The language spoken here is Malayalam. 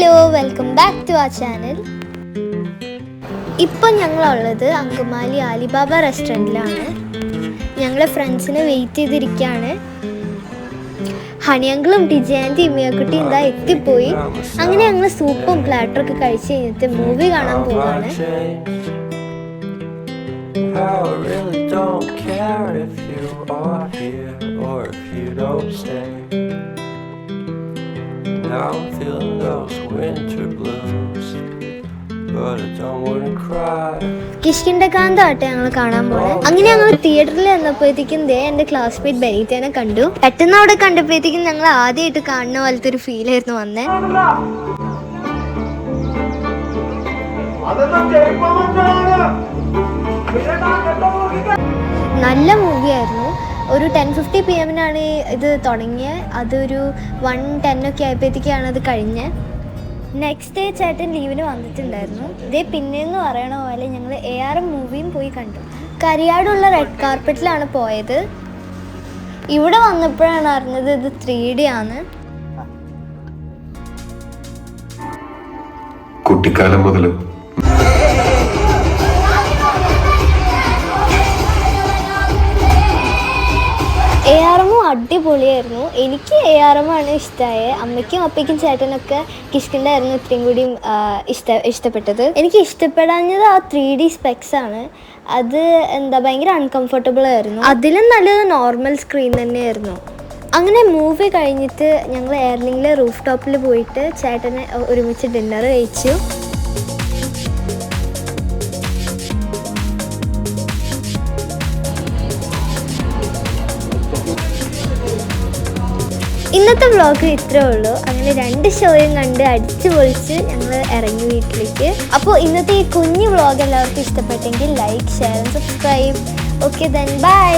ഹലോ വെൽക്കം ബാക്ക് ടു ആ ചാനൽ ഇപ്പം ഞങ്ങളുള്ളത് അങ്കമാലി ആലിബാബ റെസ്റ്റോറന്റിലാണ്. ഞങ്ങളെ ഫ്രണ്ട്സിനെ വെയിറ്റ് ചെയ്തിരിക്കുകയാണ് ഹണിയങ്കിളും ടിജയാന്റെ ഇമ്മയക്കുട്ടി എന്താ എത്തിപ്പോയി. അങ്ങനെ ഞങ്ങൾ സൂപ്പും പ്ലാറ്ററും ഒക്കെ കഴിച്ച് കഴിഞ്ഞിട്ട് മൂവി കാണാൻ പോവാണ്. I don't care if you are here or if you don't stay. Now I'm those winter blues, but I don't wanna cry. കിഷ്കിണ്ടകാന്താട്ടെ ഞങ്ങൾ കാണാൻ പോണേ. അങ്ങനെ ഞങ്ങൾ തിയേറ്ററിൽ വന്നപ്പോഴത്തേക്കും ദേ എന്റെ ക്ലാസ്മേറ്റ് ബെനീറ്റേനെ കണ്ടു. പെട്ടെന്ന് അവിടെ കണ്ടപ്പോഴത്തേക്കും ഞങ്ങൾ ആദ്യമായിട്ട് കാണുന്ന പോലത്തെ ഒരു ഫീൽ ആയിരുന്നു വന്നേ. നല്ല മൂവിയായിരുന്നു ഒരു ടെൻ ഫിഫ്റ്റി പി എമ്മിനാണ് ഇത് തുടങ്ങിയത് അതൊരു വൺ ടെൻ ഒക്കെ ആയപ്പോഴത്തേക്കാണ് അത് കഴിഞ്ഞത് നെക്സ്റ്റ് ഡേ ചേട്ടൻ ലീവിന് വന്നിട്ടുണ്ടായിരുന്നു. ഇതേ പിന്നെയെന്ന് പറയണ പോലെ ഞങ്ങൾ എ ആർ എം മൂവിയും പോയി കണ്ടു. കരിയാടുള്ള റെഡ് കാർപ്പറ്റിലാണ് പോയത്. ഇവിടെ വന്നപ്പോഴാണ് അറിഞ്ഞത് ഇത് ത്രീ ഡി ആണ്. കുട്ടിക്കാലം മുതൽ അടിപൊളിയായിരുന്നു. എനിക്ക് എ ആർ എം ആണ് ഇഷ്ടമായത് അമ്മയ്ക്കും അപ്പയ്ക്കും ചേട്ടനൊക്കെ കിഷ്കിണ്ടായിരുന്നു ഇത്രയും കൂടി ഇഷ്ട ഇഷ്ടപ്പെട്ടത്. എനിക്ക് ഇഷ്ടപ്പെടാഞ്ഞത് ആ ത്രീ ഡി സ്പെക്സ് ആണ്. അത് എന്താ ഭയങ്കര അൺകംഫർട്ടബിൾ ആയിരുന്നു. അതിലും നല്ലത് നോർമൽ സ്ക്രീൻ തന്നെയായിരുന്നു. അങ്ങനെ മൂവി കഴിഞ്ഞിട്ട് ഞങ്ങൾ എയർലിംഗിലെ റൂഫ് ടോപ്പിൽ പോയിട്ട് ചേട്ടനെ ഒരുമിച്ച് ഡിന്നർ കഴിച്ചു. ഇന്നത്തെ വ്ളോഗ് ഇത്രേ ഉള്ളൂ. അങ്ങനെ രണ്ട് ഷോയും കണ്ട് അടിച്ചു പൊളിച്ച് ഞങ്ങൾ ഇറങ്ങി വീട്ടിലേക്ക്. അപ്പോൾ ഇന്നത്തെ ഈ കുഞ്ഞു വ്ളോഗ് എല്ലാവർക്കും ഇഷ്ടപ്പെട്ടെങ്കിൽ like share subscribe okay then bye